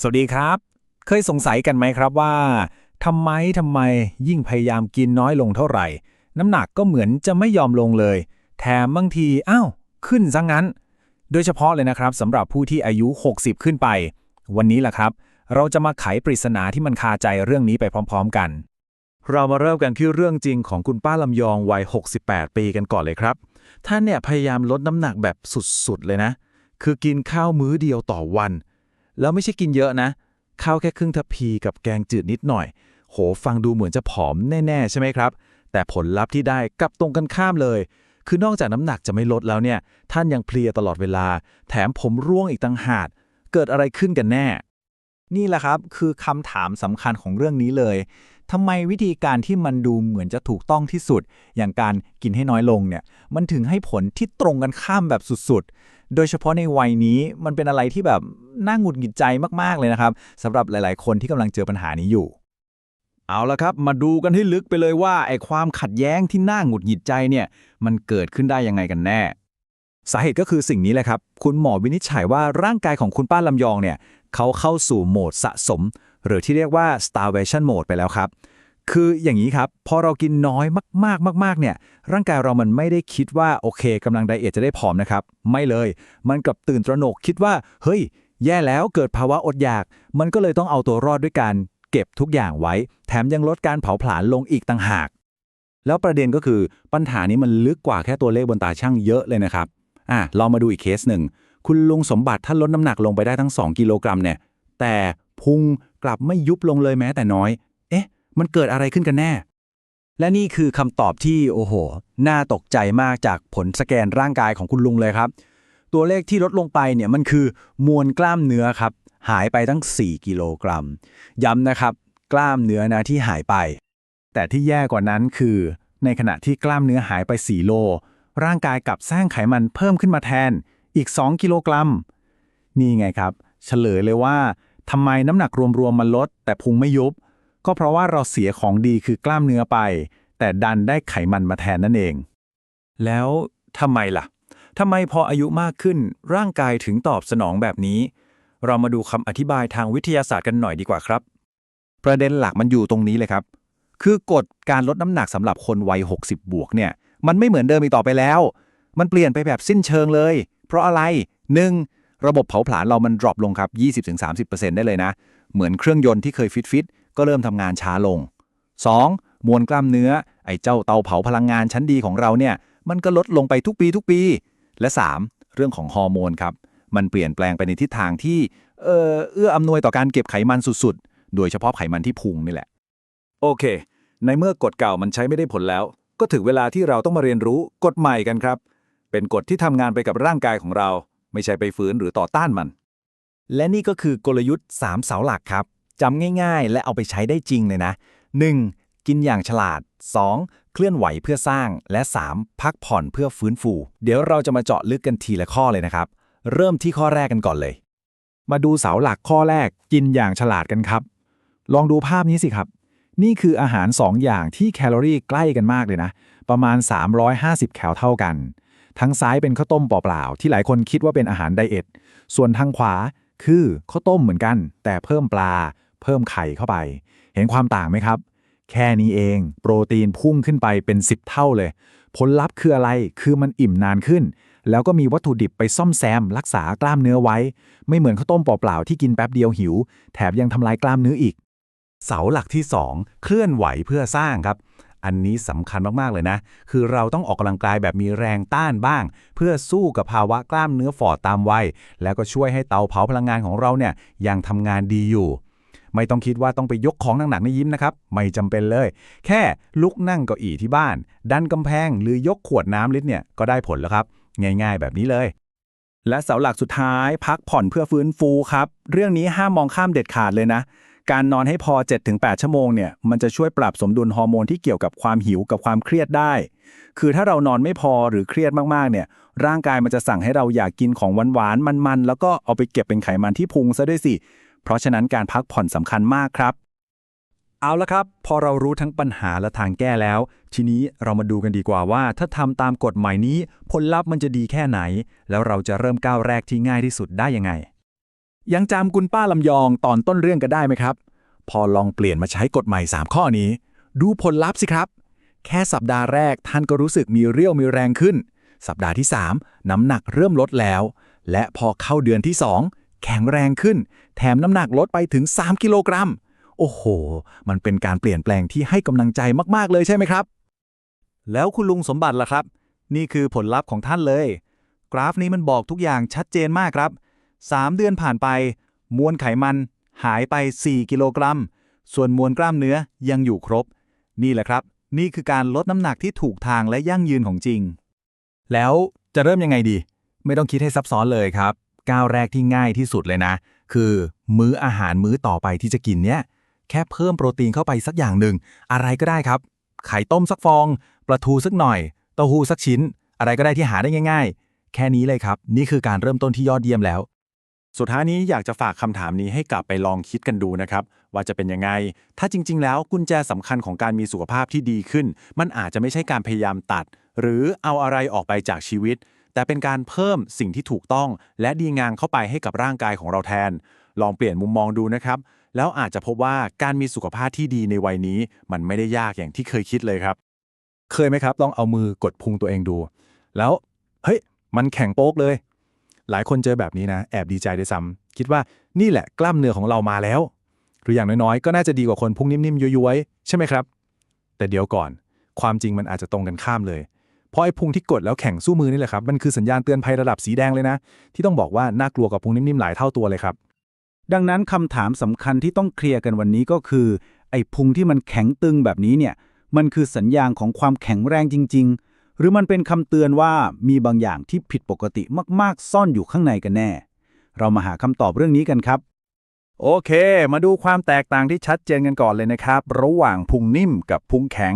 สวัสดีครับ เคยสงสัยกันไหมครับว่าทำไมทำไมยิ่งพยายามกินน้อยลงเท่าไหร่ น้ำหนักก็เหมือนจะไม่ยอมลงเลย แถมบางทีอ้าวขึ้นซะงั้น โดยเฉพาะเลยนะครับสำหรับผู้ที่อายุ 60 ขึ้นไป วันนี้แหละครับ เราจะมาไขปริศนาที่มันคาใจเรื่องนี้ไปพร้อม ๆ กัน เรามาเริ่มกันที่เรื่องจริงของคุณป้าลำยองวัย 68 ปีกันก่อนเลยครับ ท่านเนี่ยพยายามลดน้ำหนักแบบสุดๆเลยนะ คือกินข้าวมื้อเดียวต่อวัน แล้วไม่ใช่กินเยอะนะ ข้าวแค่ครึ่งทัพพีกับแกงจืดนิดหน่อย โหฟังดูเหมือนจะผอมแน่ๆ ใช่ไหมครับ แต่ผลลัพธ์ที่ได้กลับตรงกันข้ามเลย คือนอกจากน้ำหนักจะไม่ลดแล้วเนี่ย ท่านยังเพลียตลอดเวลา แถมผมร่วงอีกต่างหากเกิดอะไรขึ้นกันแน่ นี่แหละครับคือคำถามสำคัญของเรื่องนี้เลย ทำไมวิธีการที่มันดูเหมือนจะถูกต้องที่สุด อย่างการกินให้น้อยลงเนี่ย มันถึงให้ผลที่ตรงกันข้ามแบบสุดๆ โดยเฉพาะในวัยนี้มันเป็นอะไรที่แบบน่าหงุดหงิดใจมากๆเลยนะครับสำหรับหลายๆ คนที่กำลังเจอปัญหานี้อยู่ เอาละครับ มาดูกันให้ลึกไปเลยว่าไอ้ความขัดแย้งที่น่าหงุดหงิดใจเนี่ยมันเกิดขึ้นได้ยังไงกันแน่สาเหตุก็คือสิ่งนี้แหละครับ คุณหมอวินิจฉัยว่าร่างกายของคุณป้าลำยองเนี่ย เขาเข้าสู่โหมดสะสม หรือที่เรียกว่า starvation mode ไปแล้วครับ คืออย่างนี้ครับ พอเรากินน้อยมากๆมากๆเนี่ย ร่างกายเรามันไม่ได้คิดว่า โอเคกำลังไดเอทจะได้ผอมนะครับ ไม่เลย มันกลับตื่นตระหนกคิดว่า เฮ้ย แย่แล้วเกิดภาวะอดอยาก มันก็เลยต้องเอาตัวรอดด้วยการเก็บทุกอย่างไว้ แถมยังลดการเผาผลาญลงอีกต่างหาก แล้วประเด็นก็คือปัญหานี้มันลึกกว่าแค่ตัวเลขบนตาช่างเยอะเลยนะครับอะลองมาดูอีกเคสหนึ่งคุณลุงสมบัติท่านลดน้ำหนักลงไปได้ทั้ง 2 กิโลกรัมเนี่ย แต่พุงกลับไม่ยุบลงเลยแม้แต่น้อย เอ๊ะ มันเกิดอะไรขึ้นกันแน่ และนี่คือคำตอบที่โอ้โห น่าตกใจมากจากผลสแกนร่างกายของคุณลุงเลยครับ ตัวเลขที่ลดลงไปเนี่ยมันคือมวลกล้ามเนื้อครับ หายไปตั้ง 4 กิโลกรัม ย้ำนะครับ กล้ามเนื้อนะที่หายไป แต่ที่แย่กว่านั้นคือ ในขณะที่กล้ามเนื้อหายไป 4 โล ร่างกายกลับสร้างไขมันเพิ่มขึ้นมาแทนอีก 2 กิโลกรัม นี่ไงครับ เฉลยเลยว่า ทำไมน้ำหนักรวมๆมันลด แต่พุงไม่ยุบ ก็เพราะว่าเราเสียของดีคือกล้ามเนื้อไป แต่ดันได้ไขมันมาแทนนั่นเอง แล้วทำไมล่ะทำไมพออายุมากขึ้นร่างกายถึงตอบสนองแบบนี้ เรามาดูคำอธิบายทางวิทยาศาสตร์กันหน่อยดีกว่าครับ ประเด็นหลักมันอยู่ตรงนี้เลยครับ คือกฎการลดน้ำหนักสำหรับคนวัย 60 บวกเนี่ย มันไม่เหมือนเดิมอีกต่อไปแล้ว มันเปลี่ยนไปแบบสิ้นเชิงเลย เพราะอะไร 1. ระบบเผาผลาญเรามันดรอปลงครับ 20-30%ได้เลยนะ เหมือนเครื่องยนต์ที่เคยฟิตฟิตๆก็เริ่มทำงานช้าลง 2. มวลกล้ามเนื้อ ไอ้เจ้าเตาเผาพลังงานชั้นดีของเราเนี่ย มันก็ลดลงไปทุกปีทุกปี และ 3. เรื่องของฮอร์โมนครับ มันเปลี่ยนแปลงไปในทิศทางที่ เอ่อเอื้ออำนวยต่อการเก็บไขมันสุดๆ โดยเฉพาะไขมันที่พุงนี่แหละ โอเค ในเมื่อกฎเก่ามันใช้ไม่ได้ผลแล้ว ก็ถึงเวลาที่เราต้องมาเรียนรู้กฎใหม่กันครับ เป็นกฎที่ทำงานไปกับร่างกายของเรา ไม่ใช่ไปฝืนหรือต่อต้านมัน และนี่ก็คือกลยุทธ์ 3 เสาหลักครับจำง่าย ๆ และเอาไปใช้ได้จริงเลยนะ 1. กินอย่างฉลาด 2. เคลื่อนไหวเพื่อสร้าง และ 3. พักผ่อนเพื่อฟื้นฟู เดี๋ยวเราจะมาเจาะลึกกันทีละข้อเลยนะครับ เริ่มที่ข้อแรกกันก่อนเลย มาดูเสาหลักข้อแรก กินอย่างฉลาดกันครับ ลองดูภาพนี้สิครับ นี่คืออาหาร 2 อย่างที่แคลอรี่ใกล้กันมากเลยนะ ประมาณ 350 แคลเท่ากัน ทั้งซ้ายเป็นข้าวต้มเปล่าๆที่หลายคนคิดว่าเป็นอาหารไดเอท ส่วนทางขวาคือข้าวต้มเหมือนกัน แต่เพิ่มปลา เพิ่มไข่เข้าไป เห็นความต่างไหมครับ แค่นี้เอง โปรตีนพุ่งขึ้นไปเป็น 10 เท่าเลย ผลลัพธ์คืออะไรคือมันอิ่มนานขึ้น แล้วก็มีวัตถุดิบไปซ่อมแซม รักษากล้ามเนื้อไว้ ไม่เหมือนข้าวต้มเปล่าๆที่กินแป๊บเดียวหิว แถมยังทำลายกล้ามเนื้ออีก เสาหลักที่ 2 เคลื่อนไหวเพื่อสร้างครับ อันนี้สำคัญมาก ๆ เลยนะ คือเราต้องออกกำลังกายแบบมีแรงต้านบ้าง เพื่อสู้กับภาวะกล้ามเนื้อฝ่อตามวัย แล้วก็ช่วยให้เตาเผาพลังงานของเราเนี่ยยังทำงานดีอยู่ ไม่ต้องคิดว่าต้องไปยกของหนักๆในยิมนะครับ ไม่จำเป็นเลย แค่ลุกนั่งเก้าอี้ที่บ้าน ดันกำแพง หรือยกขวดน้ำลิตรเนี่ยก็ได้ผลแล้วครับ ง่าย ๆ แบบนี้เลยและเสาหลักสุดท้าย พักผ่อนเพื่อฟื้นฟูครับ เรื่องนี้ห้ามมองข้ามเด็ดขาดเลยนะ การนอนให้พอ 7-8 ชั่วโมงเนี่ยมันจะช่วยปรับสมดุลฮอร์โมนที่เกี่ยวกับความหิวกับความเครียดได้ คือถ้าเรานอนไม่พอหรือเครียดมากๆเนี่ยร่างกายมันจะสั่งให้เราอยากกินของหวานๆมันๆ แล้วก็เอาไปเก็บเป็นไขมันที่พุงซะด้วยสิ เพราะฉะนั้นการพักผ่อนสำคัญมากครับ เอาละครับ พอเรารู้ทั้งปัญหาและทางแก้แล้ว ทีนี้เรามาดูกันดีกว่าว่า ถ้าทำตามกฎหมายนี้ ผลลัพธ์มันจะดีแค่ไหน แล้วเราจะเริ่มก้าวแรกที่ง่ายที่สุดได้ยังไง ยังจำคุณป้าลำยองตอนต้นเรื่องกันได้ไหมครับ พอลองเปลี่ยนมาใช้กฎใหม่ 3 ข้อนี้ ดูผลลัพธ์สิครับ แค่สัปดาห์แรกท่านก็รู้สึกมีเรี่ยวมีแรงขึ้น สัปดาห์ที่ 3 น้ำหนักเริ่มลดแล้ว และพอเข้าเดือนที่ 2 แข็งแรงขึ้น แถมน้ำหนักลดไปถึง 3 กิโลกรัม โอ้โห มันเป็นการเปลี่ยนแปลงที่ให้กำลังใจมากๆเลยใช่ไหมครับ แล้วคุณลุงสมบัติล่ะครับ นี่คือผลลัพธ์ของท่านเลย กราฟนี้มันบอกทุกอย่างชัดเจนมากครับ 3 เดือนผ่านไป มวลไขมันหายไป 4 กิโลกรัม ส่วนมวลกล้ามเนื้อยังอยู่ครบ นี่แหละครับ นี่คือการลดน้ำหนักที่ถูกทางและยั่งยืนของจริง แล้วจะเริ่มยังไงดี ไม่ต้องคิดให้ซับซ้อนเลยครับ ก้าวแรกที่ง่ายที่สุดเลยนะ คือมื้ออาหารมื้อต่อไปที่จะกินเนี่ย แค่เพิ่มโปรตีนเข้าไปสักอย่างหนึ่ง อะไรก็ได้ครับ ไข่ต้มสักฟอง ปลาทูสักหน่อย เต้าหู้สักชิ้น อะไรก็ได้ที่หาได้ง่าย ๆ แค่นี้เลยครับ นี่คือการเริ่มต้นที่ยอดเยี่ยมแล้ว สุดท้ายนี้อยากจะฝากคำถามนี้ให้กลับไปลองคิดกันดูนะครับ ว่าจะเป็นยังไง ถ้าจริง ๆ แล้วกุญแจสำคัญของการมีสุขภาพที่ดีขึ้น มันอาจจะไม่ใช่การพยายามตัด หรือเอาอะไรออกไปจากชีวิต แต่เป็นการเพิ่มสิ่งที่ถูกต้อง และดีงามเข้าไปให้กับร่างกายของเราแทน ลองเปลี่ยนมุมมองดูนะครับ แล้วอาจจะพบว่าการมีสุขภาพที่ดีในวัยนี้ มันไม่ได้ยากอย่างที่เคยคิดเลยครับ เคยไหมครับต้องเอามือกดพุงตัวเองดู แล้วเฮ้ยมันแข็งโป๊กเลย หลายคนเจอแบบนี้นะแอบดีใจด้วยซ้ำคิดว่านี่แหละกล้ามเนื้อของเรามาแล้ว หรืออย่างน้อยๆ ก็น่าจะดีกว่าคนพุงนิ่มๆย้วยๆใช่ไหมครับ แต่เดี๋ยวก่อน ความจริงมันอาจจะตรงกันข้ามเลยเพราะไอ้พุงที่กดแล้วแข็งสู้มือนี่แหละครับมันคือสัญญาณเตือนภัยระดับสีแดงเลยนะ ที่ต้องบอกว่าน่ากลัวกับพุงนิ่มๆหลายเท่าตัวเลยครับ ดังนั้นคำถามสำคัญที่ต้องเคลียร์กันวันนี้ก็คือ ไอ้พุงที่มันแข็งตึงแบบนี้เนี่ยมันคือสัญญาณของความแข็งแรงจริง ๆ หรือมันเป็นคำเตือนว่ามีบางอย่างที่ผิดปกติมากๆ ซ่อนอยู่ข้างในกันแน่ เรามาหาคำตอบเรื่องนี้กันครับ โอเค มาดูความแตกต่างที่ชัดเจนกันก่อนเลยนะครับ ระหว่างพุงนิ่มกับพุงแข็ง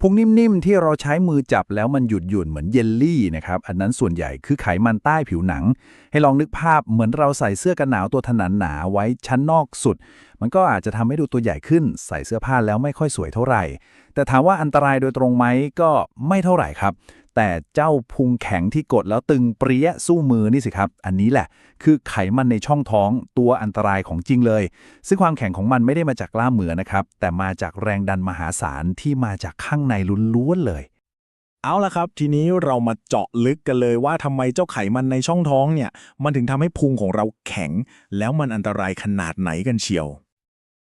พุงนิ่มๆที่เราใช้มือจับแล้วมันหยุดหยุ่นเหมือนเยลลี่นะครับ อันนั้นส่วนใหญ่คือไขมันใต้ผิวหนัง ให้ลองนึกภาพเหมือนเราใส่เสื้อกันหนาวตัวถนันหนาไว้ชั้นนอกสุด มันก็อาจจะทำให้ดูตัวใหญ่ขึ้น ใส่เสื้อผ้าแล้วไม่ค่อยสวยเท่าไหร่ แต่ถามว่าอันตรายโดยตรงไหมก็ไม่เท่าไหร่ครับ แต่เจ้าพุงแข็งที่กดแล้วตึงเปรี้ยสู้มือนี่สิครับ อันนี้แหละ คือไขมันในช่องท้องตัวอันตรายของจริงเลย ซึ่งความแข็งของมันไม่ได้มาจากกล้ามเนื้อนะครับ แต่มาจากแรงดันมหาศาลที่มาจากข้างในล้วนๆเลย เอาละครับ ทีนี้เรามาเจาะลึกกันเลยว่าทำไมเจ้าไขมันในช่องท้องเนี่ย มันถึงทำให้พุงของเราแข็ง แล้วมันอันตรายขนาดไหนกันเชียว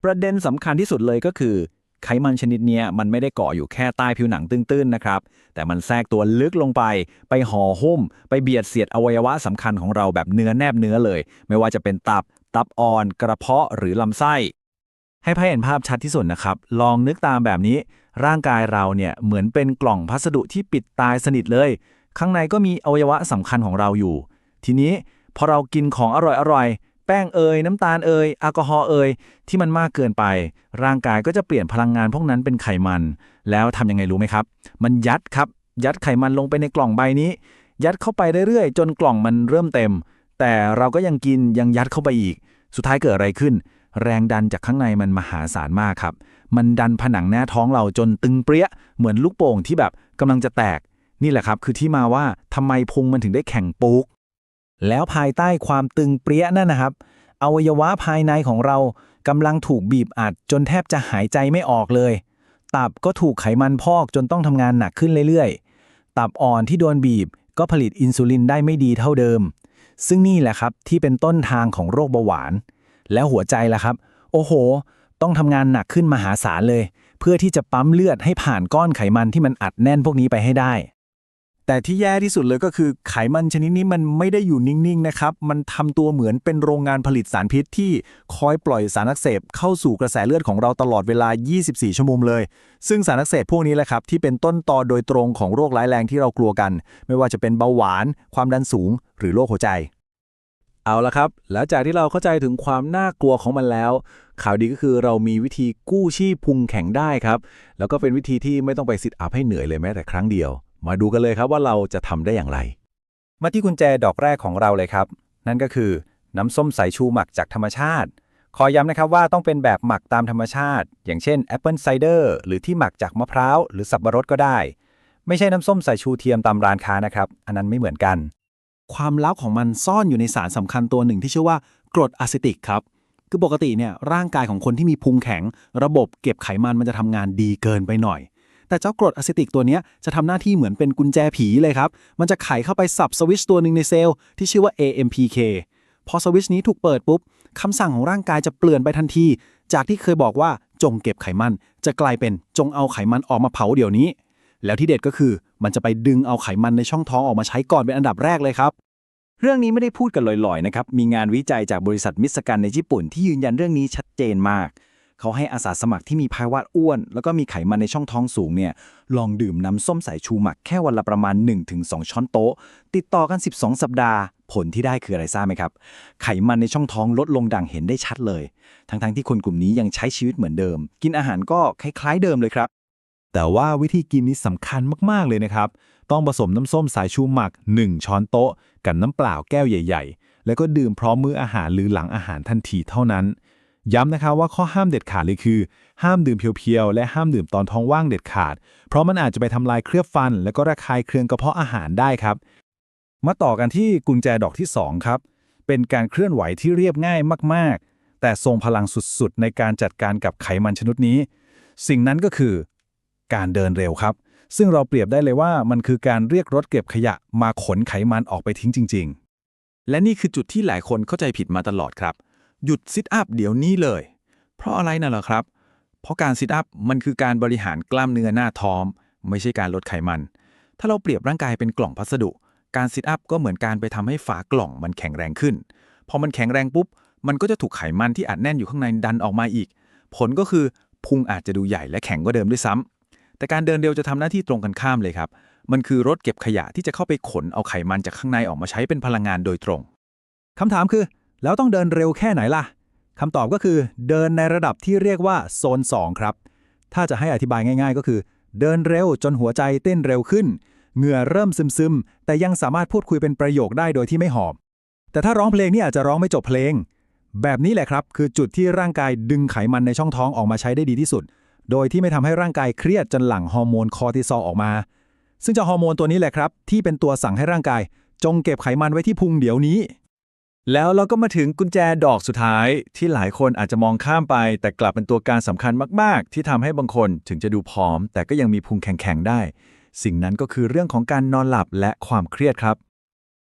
ประเด็นสำคัญที่สุดเลยก็คือ ไขมันชนิดนี้มันไม่ได้เกาะอยู่แค่ใต้ผิวหนังตื้นๆนะครับ แต่มันแทรกตัวลึกลงไป ไปห่อหุ้ม ไปเบียดเสียดอวัยวะสำคัญของเราแบบเนื้อแนบเนื้อเลย ไม่ว่าจะเป็นตับ ตับอ่อน กระเพาะหรือลำไส้ ให้ภาพเห็นภาพชัดที่สุดนะครับ ลองนึกตามแบบนี้ ร่างกายเราเนี่ยเหมือนเป็นกล่องพัสดุที่ปิดตายสนิทเลย ข้างในก็มีอวัยวะสำคัญของเราอยู่ ทีนี้พอเรากินของอร่อยๆ แป้งเอยน้ำตาลเอยแอลกอฮอล์เอยที่มันมากเกินไป ร่างกายก็จะเปลี่ยนพลังงานพวกนั้นเป็นไขมัน แล้วทำยังไงรู้ไหมครับ มันยัดครับ ยัดไขมันลงไปในกล่องใบนี้ ยัดเข้าไปเรื่อยๆ จนกล่องมันเริ่มเต็ม แต่เราก็ยังกินยังยัดเข้าไปอีก สุดท้ายเกิดอะไรขึ้น แรงดันจากข้างในมันมหาศาลมากครับ มันดันผนังแน่ท้องเราจนตึงเปรี้ยเหมือนลูกโป่งที่แบบกำลังจะแตก นี่แหละครับ คือที่มาว่าทำไมพุงมันถึงได้แข็งปุก แล้วภายใต้ความตึงเปรี้ยนั่นนะครับ อวัยวะภายในของเรากำลังถูกบีบอัดจนแทบจะหายใจไม่ออกเลย ตับก็ถูกไขมันพอกจนต้องทำงานหนักขึ้นเรื่อยๆ ตับอ่อนที่โดนบีบก็ผลิตอินซูลินได้ไม่ดีเท่าเดิม ซึ่งนี่แหละครับที่เป็นต้นทางของโรคเบาหวาน แล้วหัวใจล่ะครับ โอ้โห ต้องทำงานหนักขึ้นมหาศาลเลย เพื่อที่จะปั๊มเลือดให้ผ่านก้อนไขมันที่มันอัดแน่นพวกนี้ไปให้ได้ แต่ที่แย่ที่สุดเลยก็คือไขมันชนิดนี้มันไม่ได้อยู่นิ่งๆนะครับ มันทำตัวเหมือนเป็นโรงงานผลิตสารพิษที่คอยปล่อยสารอักเสบเข้าสู่กระแสเลือดของเราตลอดเวลา 24 ชั่วโมงเลย ซึ่งสารอักเสบพวกนี้แหละครับที่เป็นต้นตอโดยตรงของโรคร้ายแรงที่เรากลัวกัน ไม่ว่าจะเป็นเบาหวาน ความดันสูง หรือโรคหัวใจ เอาละครับแล้วจากที่เราเข้าใจถึงความน่ากลัวของมันแล้ว ข่าวดีก็คือเรามีวิธีกู้ชีพพุงแข็งได้ครับ แล้วก็เป็นวิธีที่ไม่ต้องไปซิทอัพให้เหนื่อยเลยแม้แต่ครั้งเดียว มาดูกันเลยครับว่าเราจะทำได้อย่างไร มาที่กุญแจดอกแรกของเราเลยครับ นั่นก็คือน้ำส้มสายชูหมักจากธรรมชาติ ขอย้ำนะครับว่าต้องเป็นแบบหมักตามธรรมชาติ อย่างเช่นแอปเปิลไซเดอร์หรือที่หมักจากมะพร้าวหรือสับปะรดก็ได้ ไม่ใช่น้ำส้มสายชูเทียมตามร้านค้านะครับ อันนั้นไม่เหมือนกัน ความลับของมันซ่อนอยู่ในสารสำคัญตัวหนึ่งที่ชื่อว่ากรดอะซิติกครับคือปกติเนี่ยร่างกายของคนที่มีพุงแข็ง ระบบเก็บไขมันมันจะทำงานดีเกินไปหน่อย แต่เจ้ากรดอะซิติกตัวนี้จะทำหน้าที่เหมือนเป็นกุญแจผีเลยครับ มันจะไขเข้าไปสับสวิตช์ตัวหนึ่งในเซลล์ที่ชื่อว่า AMPK พอสวิตช์นี้ถูกเปิดปุ๊บคำสั่งของร่างกายจะเปลี่ยนไปทันที จากที่เคยบอกว่าจงเก็บไขมัน จะกลายเป็นจงเอาไขมันออกมาเผาเดี๋ยวนี้ แล้วที่เด็ดก็คือมันจะไปดึงเอาไขมันในช่องท้องออกมาใช้ก่อนเป็นอันดับแรกเลยครับ เรื่องนี้ไม่ได้พูดกันลอยๆนะครับ มีงานวิจัยจากบริษัทมิสกันในญี่ปุ่นที่ยืนยันเรื่องนี้ชัดเจนมาก เขาให้อาสาสมัครที่มีภาวะอ้วน แล้วก็มีไขมันในช่องท้องสูงเนี่ยลองดื่มน้ำส้มสายชูหมักแค่วันละประมาณ 1-2 ช้อนโต๊ะ ติดต่อกัน 12 สัปดาห์ ผลที่ได้คืออะไรทราบไหมครับ ไขมันในช่องท้องลดลงดังเห็นได้ชัดเลย ทั้งๆที่คนกลุ่มนี้ยังใช้ชีวิตเหมือนเดิม กินอาหารก็คล้ายๆเดิมเลยครับ แต่ว่าวิธีกินนี้สำคัญมากๆเลยนะครับ ต้องผสมน้ำส้มสายชูหมัก 1 ช้อนโต๊ะ กับน้ำเปล่าแก้วใหญ่ ๆ แล้วก็ดื่มพร้อมมื้ออาหารหรือหลังอาหารทันทีเท่านั้น ย้ำนะครับว่าข้อห้ามเด็ดขาดเลยคือ ห้ามดื่มเพียวๆ และห้ามดื่มตอนท้องว่างเด็ดขาด เพราะมันอาจจะไปทำลายเคลือบฟัน และก็ระคายเคืองกระเพาะอาหารได้ครับ มาต่อกันที่กุญแจดอกที่ 2 ครับ เป็นการเคลื่อนไหวที่เรียบง่ายมากๆ แต่ทรงพลังสุดๆ ในการจัดการกับไขมันชนิดนี้ สิ่งนั้นก็คือ การเดินเร็วครับ ซึ่งเราเปรียบได้เลยว่ามันคือการเรียกรถเก็บขยะมาขนไขมันออกไปทิ้งจริง ๆ และนี่คือจุดที่หลายคนเข้าใจผิดมาตลอดครับ หยุดซิทอัพเดี๋ยวนี้เลย เพราะอะไรน่ะเหรอครับ เพราะการซิทอัพมันคือการบริหารกล้ามเนื้อหน้าท้องไม่ใช่การลดไขมัน ถ้าเราเปรียบร่างกายเป็นกล่องพัสดุ การซิทอัพก็เหมือนการไปทำให้ฝากล่องมันแข็งแรงขึ้น พอมันแข็งแรงปุ๊บ มันก็จะถูกไขมันที่อัดแน่นอยู่ข้างในดันออกมาอีก ผลก็คือพุงอาจจะดูใหญ่และแข็งกว่าเดิมด้วยซ้ำแต่การเดินเร็วจะทำหน้าที่ตรงกันข้ามเลยครับ มันคือรถเก็บขยะที่จะเข้าไปขนเอาไขมันจากข้างในออกมาใช้เป็นพลังงานโดยตรงคำถามคือ แล้วต้องเดินเร็วแค่ไหนล่ะคำตอบก็คือเดินในระดับที่เรียกว่าโซน 2 ครับ ถ้าจะให้อธิบายง่าย ๆ ก็คือ เดินเร็วจนหัวใจเต้นเร็วขึ้น เหงื่อเริ่มซึมๆ แต่ยังสามารถพูดคุยเป็นประโยคได้โดยที่ไม่หอบ แต่ถ้าร้องเพลงนี่อาจจะร้องไม่จบเพลง แบบนี้แหละครับ คือจุดที่ร่างกายดึงไขมันในช่องท้องออกมาใช้ได้ดีที่สุด โดยที่ไม่ทำให้ร่างกายเครียดจนหลั่งฮอร์โมนคอร์ติซอลออกมา ซึ่งเจ้าฮอร์โมนตัวนี้แหละครับที่เป็นตัวสั่งให้ร่างกาย จงเก็บไขมันไว้ที่พุงเดี๋ยวนี้ แล้วเราก็มาถึงกุญแจดอกสุดท้ายที่หลายคนอาจจะมองข้ามไป แต่กลับเป็นตัวการสำคัญมาก ๆ ที่ทำให้บางคนถึงจะดูผอม แต่ก็ยังมีพุงแข็งๆได้ สิ่งนั้นก็คือเรื่องของการนอนหลับและความเครียดครับ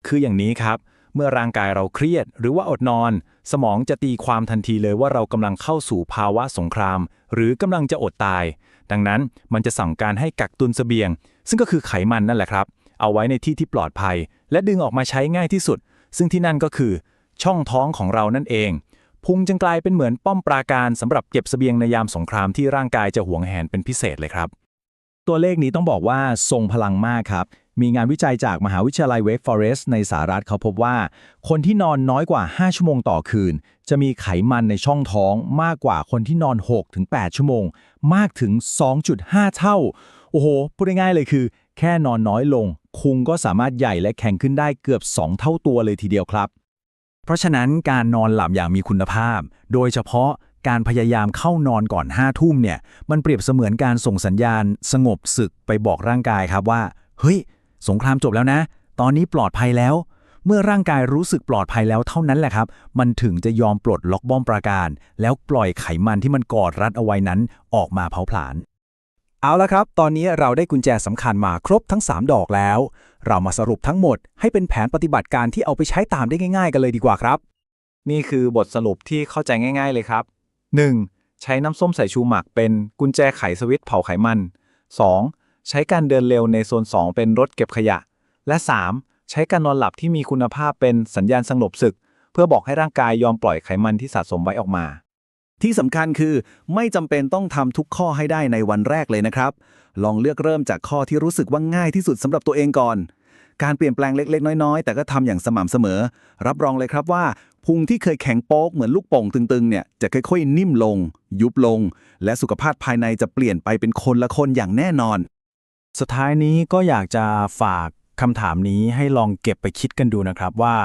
คืออย่างนี้ครับ เมื่อร่างกายเราเครียด หรือว่าอดนอน สมองจะตีความทันทีเลยว่าเรากำลังเข้าสู่ภาวะสงคราม หรือกำลังจะอดตาย ดังนั้นมันจะสั่งการให้กักตุนเสบียง ซึ่งก็คือไขมันนั่นแหละครับ เอาไว้ในที่ที่ปลอดภัย และดึงออกมาใช้ง่ายที่สุด ซึ่งที่นั่นก็คือช่องท้องของเรานั่นเอง พุงจึงกลายเป็นเหมือนป้อมปราการสำหรับเก็บเสบียงในยามสงครามที่ร่างกายจะหวงแหนเป็นพิเศษเลยครับ ตัวเลขนี้ต้องบอกว่าทรงพลังมากครับ มีงานวิจัยจากมหาวิทยาลัยเวกฟอเรสต์ในสหรัฐเขาพบว่า คนที่นอนน้อยกว่า 5 ชั่วโมงต่อคืน จะมีไขมันในช่องท้องมากกว่าคนที่นอน 6-8 ชั่วโมง มากถึง 2.5 เท่า โอ้โห พูดง่ายๆเลยคือ แค่นอนน้อยลง คุงก็สามารถใหญ่และแข็งขึ้นได้เกือบ 2 เท่าตัวเลยทีเดียวครับ เพราะฉะนั้นการนอนหลับอย่างมีคุณภาพ โดยเฉพาะการพยายามเข้านอนก่อน5ทุ่มเนี่ย มันเปรียบเสมือนการส่งสัญญาณ สงบศึกไปบอกร่างกายครับว่า เฮ้ย สงครามจบแล้วนะ ตอนนี้ปลอดภัยแล้ว เมื่อร่างกายรู้สึกปลอดภัยแล้วเท่านั้นแหละครับ มันถึงจะยอมปลดล็อกบ้อมปราการ แล้วปล่อยไขมันที่มันกอดรัดเอาไว้นั้นออกมาเผาผลาญ เอาละครับ ตอนนี้เราได้กุญแจสำคัญมาครบทั้ง 3 ดอกแล้ว เรามาสรุปทั้งหมดให้เป็นแผนปฏิบัติการที่เอาไปใช้ตามได้ง่าย ๆ กันเลยดีกว่าครับ นี่คือบทสรุปที่เข้าใจง่าย ๆ เลยครับ 1. ใช้น้ำส้มสายชูหมักเป็นกุญแจไขสวิตช์เผาไขมัน 2. ใช้การเดินเร็วในโซน 2 เป็นรถเก็บขยะ และ 3. ใช้การนอนหลับที่มีคุณภาพเป็นสัญญาณสงบศึก เพื่อบอกให้ร่างกายยอมปล่อยไขมันที่สะสมไว้ออกมา ที่สำคัญคือไม่จำเป็นต้องทำทุกข้อให้ได้ในวันแรกเลยนะครับ ลองเลือกเริ่มจากข้อที่รู้สึกว่าง่ายที่สุดสำหรับตัวเองก่อน การเปลี่ยนแปลงเล็กๆ น้อยๆ แต่ก็ทำอย่างสม่ำเสมอ รับรองเลยครับว่าพุงที่เคยแข็งโป๊กเหมือนลูกโป่งตึงๆเนี่ยจะค่อยๆ นิ่มลง ยุบลง และสุขภาพภายในจะเปลี่ยนไปเป็นคนละคนอย่างแน่นอน สุดท้ายนี้ก็อยากจะฝากคำถามนี้ให้ลองเก็บไปคิดกันดูนะครับว่า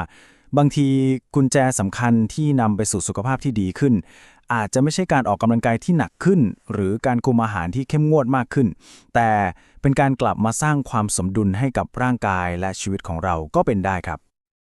บางทีกุญแจสำคัญที่นำไปสู่สุขภาพที่ดีขึ้น อาจจะไม่ใช่การออกกำลังกายที่หนักขึ้น หรือการคุมอาหารที่เข้มงวดมากขึ้น แต่เป็นการกลับมาสร้างความสมดุลให้กับร่างกายและชีวิตของเราก็เป็นได้ครับ